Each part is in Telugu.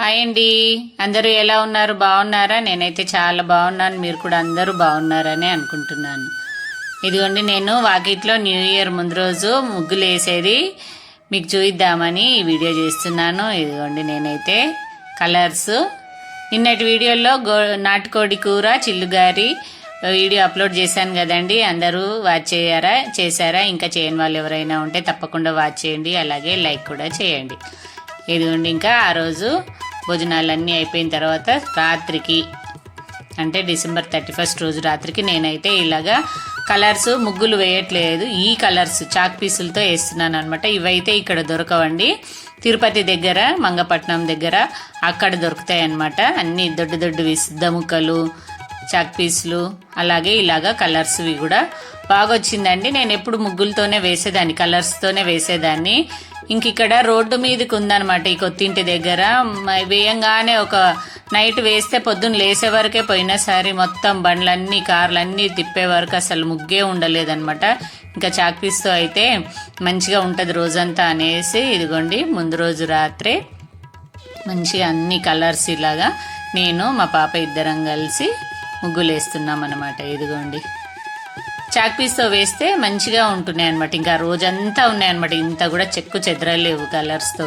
హాయ్ అండి. అందరూ ఎలా ఉన్నారు? బాగున్నారా? నేనైతే చాలా బాగున్నాను. మీరు కూడా అందరూ బాగున్నారని అనుకుంటున్నాను. ఇదిగోండి నేను వాకిట్లో న్యూ ఇయర్ ముందు రోజు ముగ్గులు వేసేది మీకు చూయిద్దామని ఈ వీడియో చేస్తున్నాను. ఇదిగోండి నేనైతే కలర్స్. నిన్నటి వీడియోలో గో నాటుకోడి కూర చిల్లుగారి వీడియో అప్లోడ్ చేశాను కదండి. అందరూ వాచ్ చేయారా? చేశారా? ఇంకా చేయని వాళ్ళు ఎవరైనా ఉంటే తప్పకుండా వాచ్ చేయండి. అలాగే లైక్ కూడా చేయండి. ఇదిగోండి ఇంకా ఆ రోజు భోజనాలన్నీ అయిపోయిన తర్వాత రాత్రికి అంటే డిసెంబర్ థర్టీ ఫస్ట్ రోజు రాత్రికి నేనైతే ఇలాగా కలర్స్ ముగ్గులు వేయట్లేదు. ఈ కలర్స్ చాక్ పీసులతో వేస్తున్నాను అనమాట ఇవైతే ఇక్కడ దొరకవండి. తిరుపతి దగ్గర మంగపట్నం దగ్గర అక్కడ దొరుకుతాయి అన్నమాట. అన్ని దొడ్డు దొడ్డువి ముక్కలు చాక్ పీసులు అలాగే ఇలాగా కలర్స్వి కూడా. బాగా వచ్చిందండి నేను ఎప్పుడు ముగ్గులతోనే వేసేదాన్ని కలర్స్తోనే వేసేదాన్ని. ఇంక ఇక్కడ రోడ్డు మీదకి ఉందన్నమాట ఈ కొత్తింటి దగ్గర. వేయంగానే ఒక నైట్ వేస్తే పొద్దున్న లేసే వరకే పోయినా సరే మొత్తం బండ్లన్నీ కార్లన్నీ తిప్పే వరకు అసలు ముగ్గే ఉండలేదన్నమాట. ఇంకా చాక్పీస్తో అయితే మంచిగా ఉంటుంది రోజంతా అనేసి ఇదిగోండి ముందు రోజు రాత్రే మంచిగా అన్ని కలర్స్ ఇలాగా నేను మా పాప ఇద్దరం కలిసి ముగ్గులు వేస్తున్నాం అనమాట ఇదిగోండి. చాక్ పీస్తో వేస్తే మంచిగా ఉంటున్నాయి అనమాట ఇంకా రోజంతా ఉన్నాయి అనమాట ఇంత కూడా చెక్కు చెదరలేవు కలర్స్తో.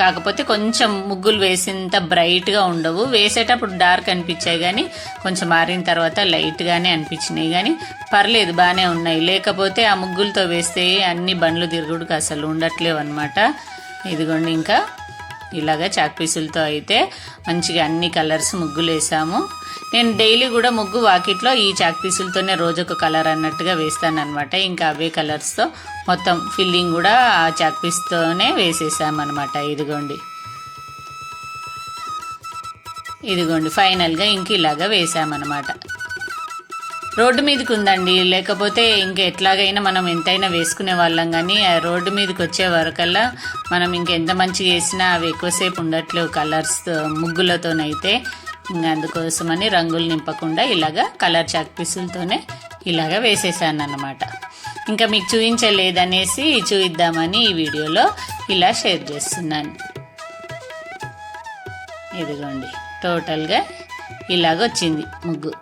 కాకపోతే కొంచెం ముగ్గులు వేసింత బ్రైట్గా ఉండవు. వేసేటప్పుడు డార్క్ అనిపించాయి కానీ కొంచెం మారిన తర్వాత లైట్గానే అనిపించినాయి కానీ పర్లేదు బాగానే ఉన్నాయి. లేకపోతే ఆ ముగ్గులతో వేస్తే అన్ని బండ్లు తిరుగుడుకు అసలు ఉండట్లేవు అనమాట ఇదిగోండి ఇంకా ఇలాగా చాక్ పీసులతో అయితే మంచిగా అన్ని కలర్స్ ముగ్గులు వేసాము నేను డైలీ కూడా ముగ్గు వాకిట్లో ఈ చాక్ పీసులతోనే రోజొక కలర్ అన్నట్టుగా వేస్తాను అనమాట ఇంకా అవే కలర్స్తో మొత్తం ఫిల్లింగ్ కూడా ఆ చాక్ పీస్తోనే వేసేసామన్నమాట. ఇదిగోండి. ఇదిగోండి ఫైనల్గా ఇంక ఇలాగా వేసామన్నమాట. రోడ్డు మీదకి ఉందండి లేకపోతే ఇంక ఎట్లాగైనా మనం ఎంతైనా వేసుకునే వాళ్ళం కానీ ఆ రోడ్డు మీదకి వచ్చే వరకల్లా మనం ఇంకెంత మంచిగా వేసినా అవి ఎక్కువసేపు ఉండట్లేవు కలర్స్ ముగ్గులతోనైతే. ఇంకా అందుకోసమని రంగులు నింపకుండా ఇలాగా కలర్ చాక్ పీసులతోనే ఇలాగ వేసేసాను అన్నమాట ఇంకా మీకు చూపించలేదనేసి చూయిద్దామని ఈ వీడియోలో ఇలా షేర్ చేస్తున్నాను. ఇదిగోండి టోటల్గా ఇలాగ వచ్చింది ముగ్గు.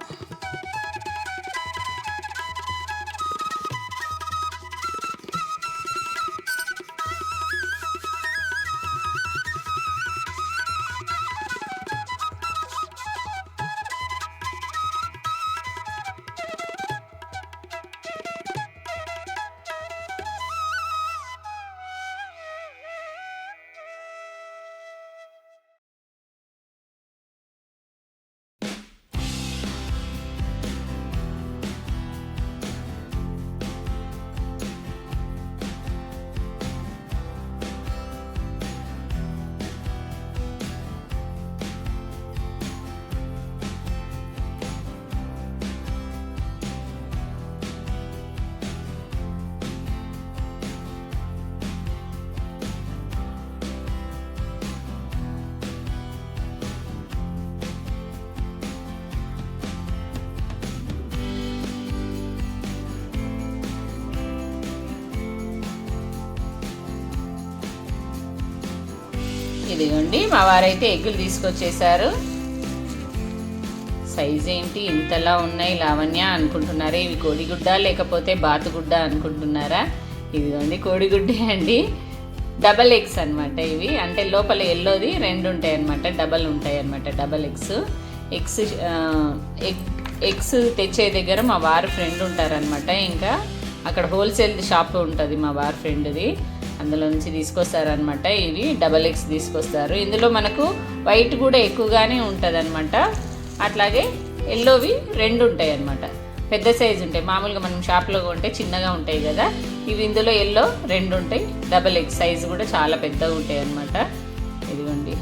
ఇదిగోండి మా వారైతే ఎగ్గులు తీసుకొచ్చేసారు సైజ్ ఏంటి? ఇంతలా ఉన్నాయి లావణ్య అనుకుంటున్నారా? ఇవి కోడిగుడ్డ లేకపోతే బాతుగుడ్డ అనుకుంటున్నారా? ఇదిగోండి కోడిగుడ్డే అండి. డబల్ ఎగ్స్ అన్నమాట ఇవి. అంటే లోపల ఎల్లోది రెండు ఉంటాయి అన్నమాట. డబల్ ఉంటాయి అన్నమాట double eggs. Eggs egg eggs తెచ్చే దగ్గర మా వారి ఫ్రెండ్ ఉంటారనమాట ఇంకా అక్కడ హోల్సేల్ షాప్ ఉంటుంది మా వారి ఫ్రెండ్ది. అందులో నుంచి తీసుకొస్తారనమాట ఇవి డబల్ ఎగ్స్ తీసుకొస్తారు. ఇందులో మనకు వైట్ కూడా ఎక్కువగానే ఉంటుంది అట్లాగే ఎల్లోవి రెండు ఉంటాయి అన్నమాట పెద్ద సైజు ఉంటాయి. మామూలుగా మనం షాప్లో కొంటే చిన్నగా ఉంటాయి కదా. ఇవి ఇందులో ఎల్లో రెండు ఉంటాయి. డబల్ ఎగ్ సైజు కూడా చాలా పెద్దగా ఉంటాయి అన్నమాట ఇదిగోండి.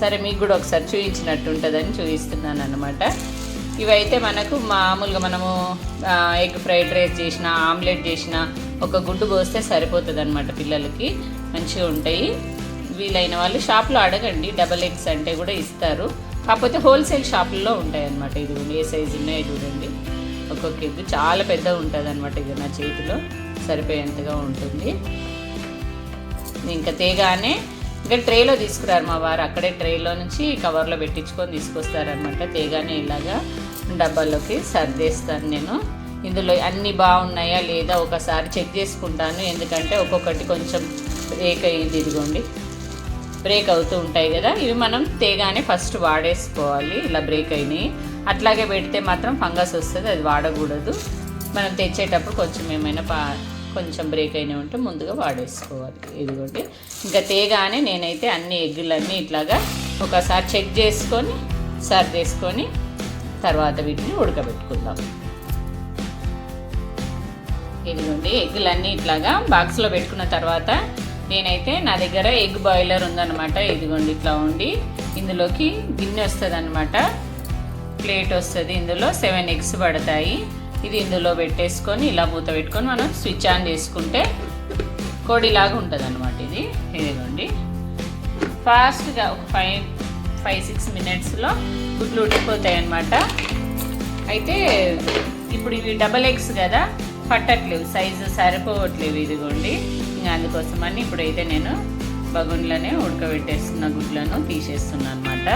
సరే మీకు కూడా ఒకసారి చూపించినట్టు ఉంటుందని చూపిస్తున్నాను అనమాట ఇవైతే మనకు మామూలుగా మనము ఎగ్ ఫ్రైడ్ రైస్ చేసిన ఆమ్లెట్ చేసిన ఒక గుడ్డు పోస్తే సరిపోతుంది అనమాట పిల్లలకి. మంచిగా ఉంటాయి. వీలైన వాళ్ళు షాప్లో అడగండి. డబల్ ఎగ్స్ అంటే కూడా ఇస్తారు. కాకపోతే హోల్సేల్ షాపుల్లో ఉంటాయి అనమాట ఇది ఏ సైజు ఉన్నాయో చూడండి. ఒక్కొక్క ఎగ్ చాలా పెద్దగా ఉంటుంది అనమాట ఇది నా చేతిలో. సరిపోయేంతగా ఉంటుంది. ఇంకా తేగానే ఇంకా ట్రేలో తీసుకురారు మా వారు. అక్కడే ట్రేలో నుంచి కవర్లో పెట్టించుకొని తీసుకొస్తారనమాట తేగానే ఇలాగా డబ్బాలోకి సర్దేస్తాను నేను. ఇందులో అన్నీ బాగున్నాయా లేదా ఒకసారి చెక్ చేసుకుంటాను. ఎందుకంటే ఒక్కొక్కటి కొంచెం బ్రేక్ అయ్యింది ఇదిగోండి. బ్రేక్ అవుతూ ఉంటాయి కదా. ఇవి మనం తేగానే ఫస్ట్ వాడేసుకోవాలి. ఇలా బ్రేక్ అయినాయి. అట్లాగే పెడితే మాత్రం ఫంగస్ వస్తుంది అది వాడకూడదు. మనం తెచ్చేటప్పుడు కొంచెం ఏమైనా పా కొంచెం బ్రేక్ అయినా ఉంటే ముందుగా వాడేసుకోవాలి. ఇదిగోండి. ఇంకా తేగానే నేనైతే అన్ని ఎగ్గులన్నీ ఇట్లాగా ఒకసారి చెక్ చేసుకొని సర్దేసుకొని తర్వాత వీటిని ఉడకబెట్టుకుందాం. ఇదిగోండి ఎగ్గులన్నీ ఇట్లాగా బాక్స్లో పెట్టుకున్న తర్వాత నేనైతే నా దగ్గర ఎగ్ బాయిలర్ ఉందన్నమాట. ఇదిగోండి ఇట్లా ఉండి ఇందులోకి గిన్నె వస్తుంది అనమాట ప్లేట్ వస్తుంది ఇందులో సెవెన్ ఎగ్స్ పడతాయి. ఇది ఇందులో పెట్టేసుకొని ఇలా మూత పెట్టుకొని మనం స్విచ్ ఆన్ చేసుకుంటే కోడిలాగా ఉంటుంది అనమాట ఇది. ఇదిగోండి. ఫాస్ట్గా ఒక ఫైవ్ ఫైవ్ సిక్స్ మినిట్స్లో గుడ్లు ఉడికిపోతాయి అన్నమాట అయితే ఇప్పుడు ఇవి డబల్ ఎగ్స్ కదా పట్టట్లేవు సైజు సరిపోవట్లేవు ఇదిగోండి. ఇంకా అందుకోసమని ఇప్పుడైతే నేను బగున్లోనే ఉడకబెట్టేస్తున్న గుడ్లను తీసేస్తున్నాను అనమాట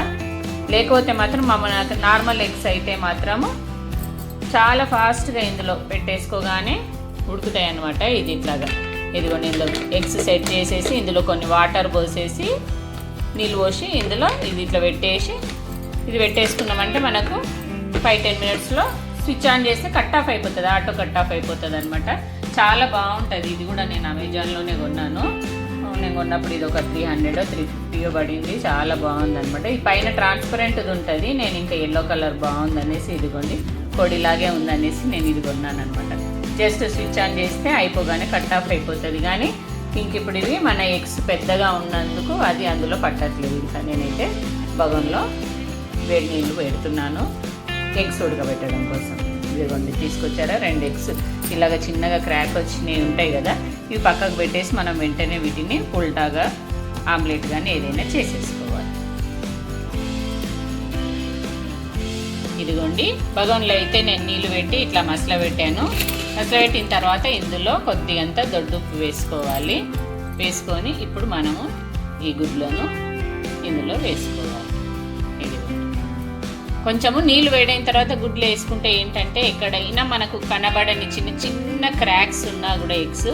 లేకపోతే మాత్రం మా నాకు నార్మల్ ఎగ్స్ అయితే మాత్రము చాలా ఫాస్ట్గా ఇందులో పెట్టేసుకోగానే ఉడుకుతాయి అనమాట ఇది ఇట్లాగా. ఇదిగోండి ఇందులో ఎగ్స్ సెట్ చేసేసి ఇందులో కొన్ని వాటర్ పోసేసి నీళ్ళు పోసి ఇందులో ఇది ఇట్లా పెట్టేసి ఇది పెట్టేసుకున్నామంటే మనకు ఫైవ్ టెన్ మినిట్స్లో స్విచ్ ఆన్ చేస్తే కట్ ఆఫ్ అయిపోతుంది ఆటో కట్ ఆఫ్ అయిపోతుంది అనమాట చాలా బాగుంటుంది. ఇది కూడా నేను అమెజాన్లోనే కొన్నాను. నేను కొన్నప్పుడు ఇది ఒక త్రీ హండ్రెడ్ త్రీ ఫిఫ్టీయో పడింది. చాలా బాగుంది అనమాట ఈ పైన ట్రాన్స్పరెంట్ది ఉంటుంది. నేను ఇంకా ఎల్లో కలర్ బాగుంది అనేసి ఇదిగోండి. పొడిలాగే ఉందనేసి నేను ఇది కొన్నాను అనమాట జస్ట్ స్విచ్ ఆన్ చేస్తే అయిపోగానే కట్ ఆఫ్ అయిపోతుంది. కానీ ఇంక ఇప్పుడు ఇవి మన ఎగ్స్ పెద్దగా ఉన్నందుకు అది అందులో పట్టట్లేదు. ఇంకా నేనైతే బగంలో వేడి నీళ్ళు పెడుతున్నాను. ఎగ్స్ ఉడకబెట్టడం కోసం. ఇదిగోండి తీసుకొచ్చారా? రెండు ఎగ్స్. ఇలాగ చిన్నగా క్రాక్ వచ్చినవి ఉంటాయి కదా ఇవి పక్కకు పెట్టేసి మనం వెంటనే వీటిని ఉల్టాగా ఆమ్లెట్ కానీ ఏదైనా చేసేసుకోవాలి. ఇదిగోండి బగోన్లో అయితే నేను నీళ్ళు పెట్టి ఇట్లా మసల పెట్టాను మసల పెట్టిన తర్వాత ఇందులో కొద్దిగంత దొడ్డుప్పు వేసుకోవాలి. వేసుకొని ఇప్పుడు మనము ఈ గుడ్లను ఇందులో వేసుకోవాలి. కొంచెము నీళ్ళు వేడైన తర్వాత గుడ్లు వేసుకుంటే ఏంటంటే ఎక్కడైనా మనకు కనబడని చిన్న చిన్న క్రాక్స్ ఉన్నా కూడా ఎగ్స్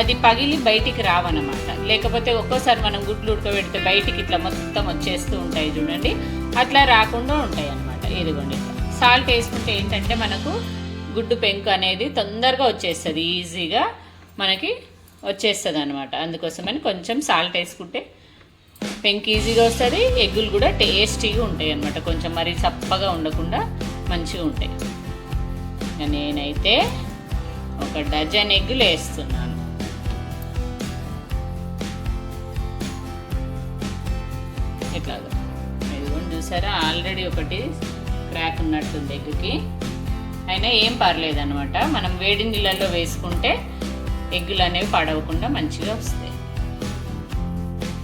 అది పగిలి బయటికి రావన్నమాట. లేకపోతే ఒక్కోసారి మనం గుడ్లు ఉడకబెడితే బయటికి ఇట్లా మొత్తం వచ్చేస్తూ ఉంటాయి చూడండి. అట్లా రాకుండా ఉంటాయి అన్నమాట ఇదిగోండి. సాల్ట్ వేసుకుంటే ఏంటంటే మనకు గుడ్డు పెంకు అనేది తొందరగా వచ్చేస్తుంది ఈజీగా మనకి వచ్చేస్తుంది అనమాట అందుకోసమని కొంచెం సాల్ట్ వేసుకుంటే పెంక్ ఈజీగా వస్తుంది ఎగ్గులు కూడా టేస్టీగా ఉంటాయి అన్నమాట కొంచెం మరి చప్పగా ఉండకుండా మంచిగా ఉంటాయి. నేనైతే ఒక డజన్ ఎగ్గులు వేస్తున్నాను. ఇట్లాగా ఇదిగోండి చూసారా? ఆల్రెడీ ఒకటి క్రాక్ ఉన్నట్టుంది ఎగ్గుకి. అయినా ఏం పర్లేదు అనమాట మనం వేడి నీళ్ళల్లో వేసుకుంటే ఎగ్గులు అనేవి పడవకుండా మంచిగా వస్తాయి.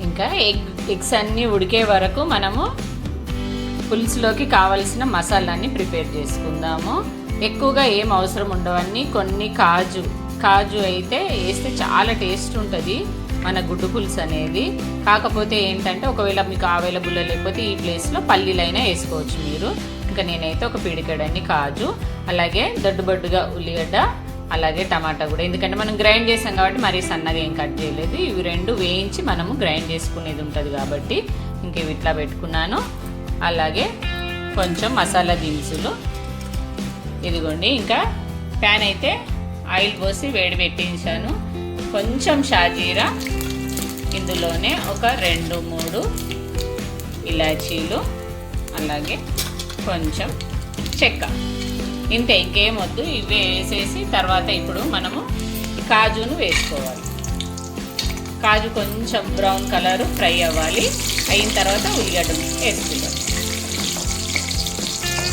ఇంకా ఎగ్ ఎగ్స్ అన్నీ ఉడికే వరకు మనము పులుసులోకి కావలసిన మసాలాన్ని ప్రిపేర్ చేసుకుందాము. ఎక్కువగా ఏం అవసరం ఉండవన్నీ కొన్ని కాజు కాజు అయితే వేస్తే చాలా టేస్ట్ ఉంటుంది మన గుడ్డు పులుసు అనేది. కాకపోతే ఏంటంటే ఒకవేళ మీకు అవైలబుల్ లేకపోతే ఈ ప్లేస్లో పల్లీలైనా వేసుకోవచ్చు మీరు. ఇంకా నేనైతే ఒక పిడికెడన్ని కాజు అలాగే దొడ్డుబొడ్డుగా ఉల్లిగడ్డ అలాగే టమాటా కూడా. ఎందుకంటే మనం గ్రైండ్ చేసాం కాబట్టి మరీ సన్నగా ఏం కట్ చేయలేదు. ఇవి రెండు వేయించి మనము గ్రైండ్ చేసుకునేది ఉంటుంది కాబట్టి ఇంక ఇవి ఇట్లా పెట్టుకున్నాను. అలాగే కొంచెం మసాలా దినుసులు. ఇదిగోండి ఇంకా ప్యాన్ అయితే ఆయిల్ పోసి వేడి పెట్టించాను. కొంచెం షాజీరా ఇందులోనే ఒక రెండు మూడు ఇలాచీలు అలాగే కొంచెం చెక్క. ఇంతే ఇంకేం వద్దు. ఇవే వేసేసి తర్వాత ఇప్పుడు మనము కాజును వేసుకోవాలి. కాజు కొంచెం బ్రౌన్ కలర్ ఫ్రై అవ్వాలి. అయిన తర్వాత ఉల్లిగడ్డ వేసుకుందాం.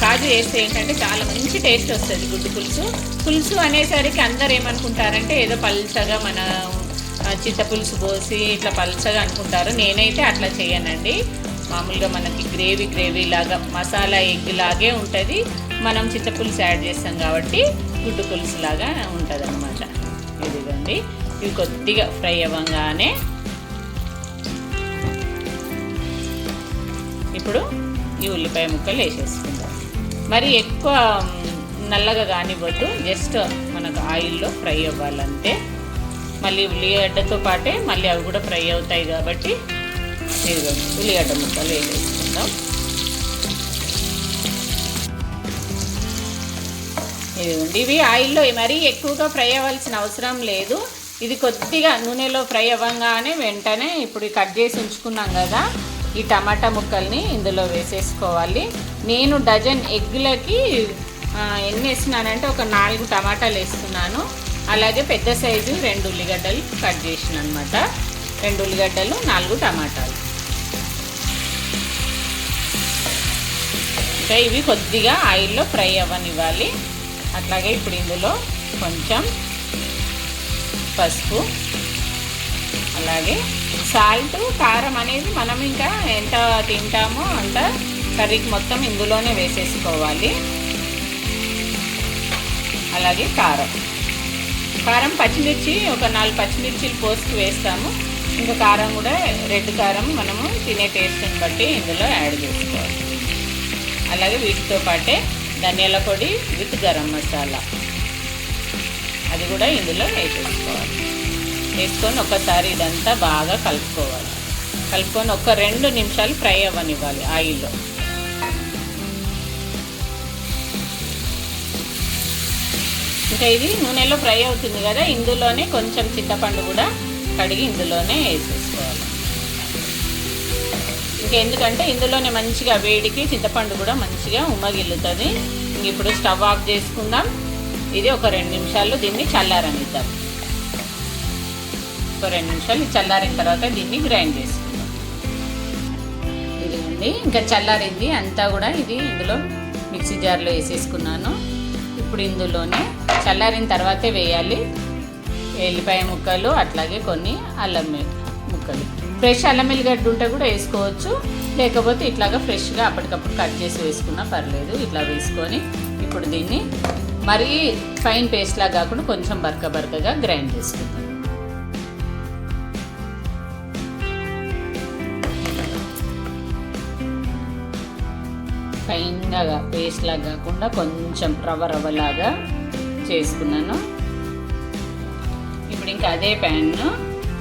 కాజు వేస్తే ఏంటంటే చాలా మంచి టేస్ట్ వస్తుంది గుడ్డు పులుసు. పులుసు అనేసరికి అందరు ఏమనుకుంటారంటే ఏదో పల్చగా మన ఆ, చింతపులుసు పోసి ఇట్లా పల్చగా అనుకుంటారు. నేనైతే అట్లా చేయనండి. మామూలుగా మనకి గ్రేవీ గ్రేవీ లాగా మసాలా ఎగ్ లాగే ఉంటుంది. మనం చింతపులుసు యాడ్ చేస్తాం కాబట్టి గుడ్డు పులుసు లాగా ఉంటుంది అనమాట ఇదిగోండి. ఇవి కొద్దిగా ఫ్రై అవ్వగానే ఇప్పుడు ఈ ఉల్లిపాయ ముక్కలు వేసేసుకుందాం. మరి ఎక్కువ నల్లగా కానివ్వద్దు. జస్ట్ మనకు ఆయిల్లో ఫ్రై అవ్వాలంటే మళ్ళీ ఉల్లిగడ్డతో పాటే మళ్ళీ అవి కూడా ఫ్రై అవుతాయి కాబట్టి ఇదిగోండి ఉల్లిగడ్డ ముక్కలు వేసేసుకుందాం. ఇదిగోండి ఇవి ఆయిల్లో మరీ ఎక్కువగా ఫ్రై అవ్వాల్సిన అవసరం లేదు. ఇది కొద్దిగా నూనెలో ఫ్రై అవ్వగానే వెంటనే ఇప్పుడు కట్ చేసి ఉంచుకున్నాం కదా ఈ టమాటా ముక్కల్ని ఇందులో వేసేసుకోవాలి. నేను డజన్ ఎగ్లకి ఎన్ని వేస్తున్నానంటే ఒక నాలుగు టమాటాలు వేస్తున్నాను. అలాగే పెద్ద సైజు రెండు ఉల్లిగడ్డలు కట్ చేసిన అనమాట రెండు ఉల్లిగడ్డలు నాలుగు టమాటాలు. ఇంకా ఇవి కొద్దిగా ఆయిల్లో ఫ్రై అవ్వనివ్వాలి. అట్లాగే ఇప్పుడు ఇందులో కొంచెం పసుపు అలాగే సాల్ట్ కారం అనేది మనం ఇంకా ఎంత తింటామో అంత కర్రీకి మొత్తం ఇందులోనే వేసేసుకోవాలి. అలాగే కారం. కారం పచ్చిమిర్చి ఒక నాలుగు పచ్చిమిర్చిలు పోసుకు వేస్తాము. ఇంకా కారం కూడా రెడ్ కారం మనము తినే టేస్ట్ని బట్టి ఇందులో యాడ్ చేసుకోవాలి. అలాగే వీటితో పాటే ధనియాల పొడి విత్ గరం మసాలా. అది కూడా ఇందులో వేసేసుకోవాలి వేసుకొని ఒకసారి ఇదంతా బాగా కలుపుకోవాలి. కలుపుకొని ఒక రెండు నిమిషాలు ఫ్రై అవ్వనివ్వాలి ఆయిల్లో. ఇంకా ఇది నూనెలో ఫ్రై అవుతుంది కదా ఇందులోనే కొంచెం చింతపండు కూడా కడిగి ఇందులోనే వేసేసుకోవాలి. ఇంకా ఎందుకంటే ఇందులోనే మంచిగా వేడికి చింతపండు కూడా మంచిగా ఉమ్మగిల్లుతుంది. ఇప్పుడు స్టవ్ ఆఫ్ చేసుకుందాం. ఇది ఒక రెండు నిమిషాలు దీన్ని చల్లారనిద్దాం. ఒక రెండు నిమిషాలు చల్లారిన తర్వాత దీన్ని గ్రైండ్ చేసుకుందాం. ఇదిగోండి ఇంకా చల్లారింది అంతా కూడా ఇది ఇందులో మిక్సీ జార్లో వేసేసుకున్నాను. ఇప్పుడు ఇందులోనే చల్లారిన తర్వాతే వేయాలి. ఎల్లిపాయ ముక్కలు అట్లాగే కొన్ని అల్లం ముక్కలు. ఫ్రెష్ అల్లం ఎల్లిగడ్డ ఉంటే కూడా వేసుకోవచ్చు. లేకపోతే ఇట్లాగా ఫ్రెష్గా అప్పటికప్పుడు కట్ చేసి వేసుకున్నా పర్లేదు. ఇట్లా వేసుకొని ఇప్పుడు దీన్ని మరీ ఫైన్ పేస్ట్లా కాకుండా కొంచెం బరక బరకగా గ్రైండ్ చేసుకుందాం. ఫైన్గా పేస్ట్లా కాకుండా కొంచెం రవ్వ రవ్వలాగా చేసుకున్నాను. ఇంకా అదే ప్యాన్ను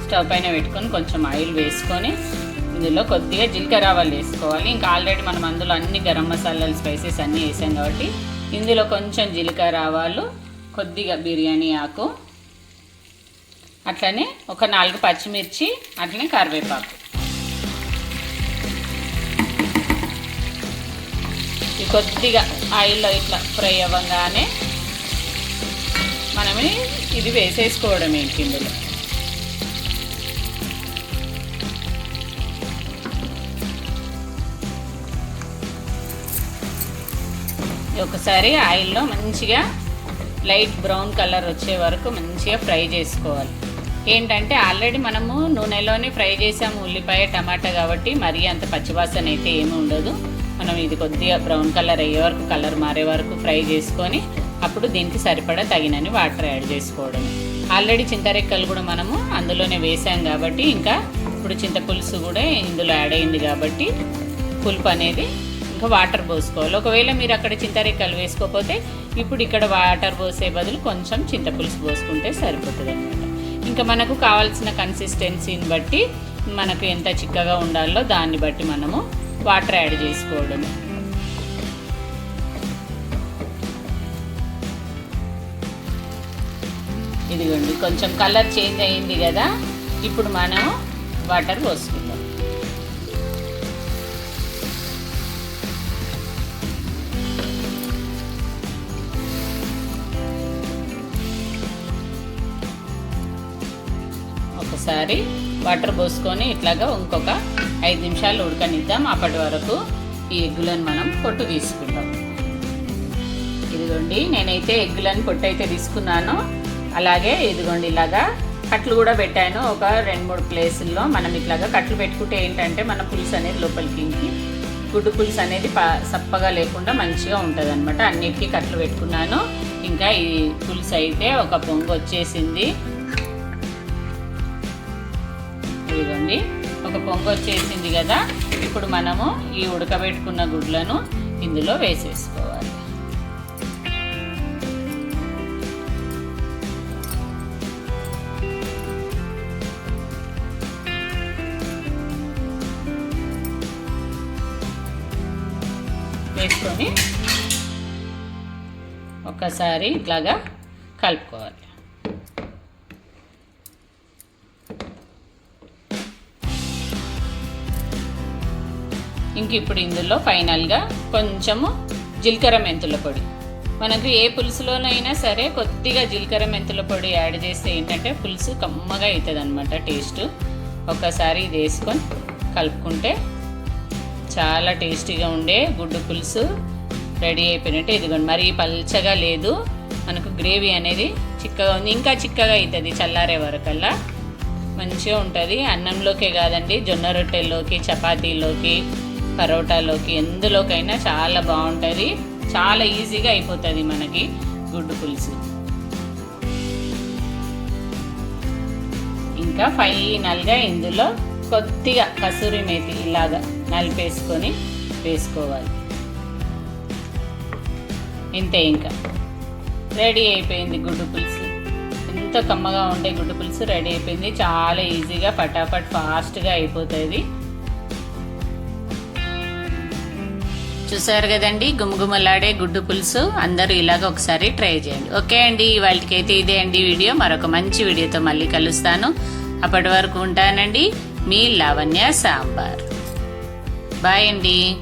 స్టవ్ పైన పెట్టుకొని కొంచెం ఆయిల్ వేసుకొని ఇందులో కొద్దిగా జీలకర్ర ఆవాలు వేసుకోవాలి. ఇంకా ఆల్రెడీ మనం అందులో అన్ని గరం మసాలాలు స్పైసెస్ అన్నీ వేసాం కాబట్టి ఇందులో కొంచెం జీలకర్ర ఆవాలు కొద్దిగా బిర్యానీ ఆకు అట్లనే ఒక నాలుగు పచ్చిమిర్చి అట్లనే కరివేపాకు. కొద్దిగా ఆయిల్లో ఇట్లా ఫ్రై అవ్వగానే మనమే ఇది వేసేసుకోవడమే ఏంటి ఇందులో? ఒకసారి ఆయిల్లో మంచిగా లైట్ బ్రౌన్ కలర్ వచ్చే వరకు మంచిగా ఫ్రై చేసుకోవాలి. ఏంటంటే ఆల్రెడీ మనము నూనెలోనే ఫ్రై చేసాము ఉల్లిపాయ టమాటా కాబట్టి మరీ అంత పచ్చివాసన అయితే ఏమి ఉండదు. మనం ఇది కొద్దిగా బ్రౌన్ కలర్ అయ్యే వరకు కలర్ మారే వరకు ఫ్రై చేసుకొని అప్పుడు దీనికి సరిపడా తగినని వాటర్ యాడ్ చేసుకోవడం. ఆల్రెడీ చింతరెక్కలు కూడా మనము అందులోనే వేసాం కాబట్టి ఇంకా ఇప్పుడు చింతపులుసు కూడా ఇందులో యాడ్ అయింది కాబట్టి పులుపు అనేది ఇంకా వాటర్ పోసుకోవాలి. ఒకవేళ మీరు అక్కడ చింతరెక్కలు వేసుకోకపోతే ఇప్పుడు ఇక్కడ వాటర్ పోసే బదులు కొంచెం చింతపులుసు పోసుకుంటే సరిపోతుంది అనమాట ఇంకా మనకు కావాల్సిన కన్సిస్టెన్సీని బట్టి మనకు ఎంత చిక్కగా ఉండాలో దాన్ని బట్టి మనము వాటర్ యాడ్ చేసుకోవడం ఇదిగోండి కొంచెం కలర్ చేంజ్ అయింది కదా. ఇప్పుడు మనం వాటర్ పోసుకుందాం. ఒకసారి వాటర్ పోసుకొని ఇట్లాగా ఇంకొక ఐదు నిమిషాలు ఉడకనిద్దాం. అప్పటి వరకు ఈ ఎగ్గులను మనం పొట్టు తీసుకుందాం. ఇదిగోండి నేనైతే ఎగ్గులను పొట్టు అయితే తీసుకున్నాను. అలాగే ఇదిగోండి ఇలాగా కట్లు కూడా పెట్టాను. ఒక రెండు మూడు ప్లేసుల్లో మనం ఇట్లాగా కట్లు పెట్టుకుంటే ఏంటంటే మన పులుసు అనేది లోపలికి ఇంకి. గుడ్డు పులుసు అనేది ప సప్పగా లేకుండా మంచిగా ఉంటుంది అనమాట అన్నిటికీ కట్లు పెట్టుకున్నాను. ఇంకా ఈ పులుసు అయితే ఒక పొంగు వచ్చేసింది. ఇదిగోండి. ఒక పొంగు వచ్చేసింది కదా. ఇప్పుడు మనము ఈ ఉడకబెట్టుకున్న గుడ్లను ఇందులో వేసేసుకోవాలి. ఒక్కసారి ఇట్లాగా కలుపుకోవాలి. ఇంక ఇప్పుడు ఇందులో ఫైనల్గా కొంచెము జీలకర్ర మెంతుల పొడి. మనకు ఏ పులుసులోనైనా సరే కొద్దిగా జీలకర్ర మెంతుల పొడి యాడ్ చేస్తే ఏంటంటే పులుసు కమ్మగా అవుతుంది అనమాట టేస్ట్. ఒక్కసారి ఇది వేసుకొని కలుపుకుంటే చాలా టేస్టీగా ఉండే గుడ్డు పులుసు. రెడీ అయిపోయినట్టు. ఇదిగోండి మరీ పల్చగా లేదు. మనకు గ్రేవీ అనేది చిక్కగా ఉంది. ఇంకా చిక్కగా అవుతుంది చల్లారే వరకల్లా. మంచిగా ఉంటుంది. అన్నంలోకే కాదండి జొన్న రొట్టెల్లోకి చపాతీలోకి పరోటాలోకి ఎందులోకైనా చాలా బాగుంటుంది. చాలా ఈజీగా అయిపోతుంది మనకి గుడ్డు పులుసు. ఇంకా ఫైనల్గా ఇందులో కొద్దిగా కసూరి మేతి ఇలాగా నలిపేసుకొని వేసుకోవాలి. ఇంతే ఇంకా. రెడీ అయిపోయింది గుడ్డు పులుసు. ఎంతో కమ్మగా ఉండే గుడ్డు పులుసు రెడీ అయిపోయింది. చాలా ఈజీగా ఫటాఫట్ ఫాస్ట్గా అయిపోతుంది. చూసారు కదండి గుమగుమలాడే గుడ్డు పులుసు. అందరూ ఇలాగ ఒకసారి ట్రై చేయండి. ఓకే అండి వాళ్ళకైతే ఇదే అండి వీడియో. మరొక మంచి వీడియోతో మళ్ళీ కలుస్తాను. అప్పటి వరకు ఉంటానండి. మీ లావణ్య సాంబార్. బాయ్ అండి.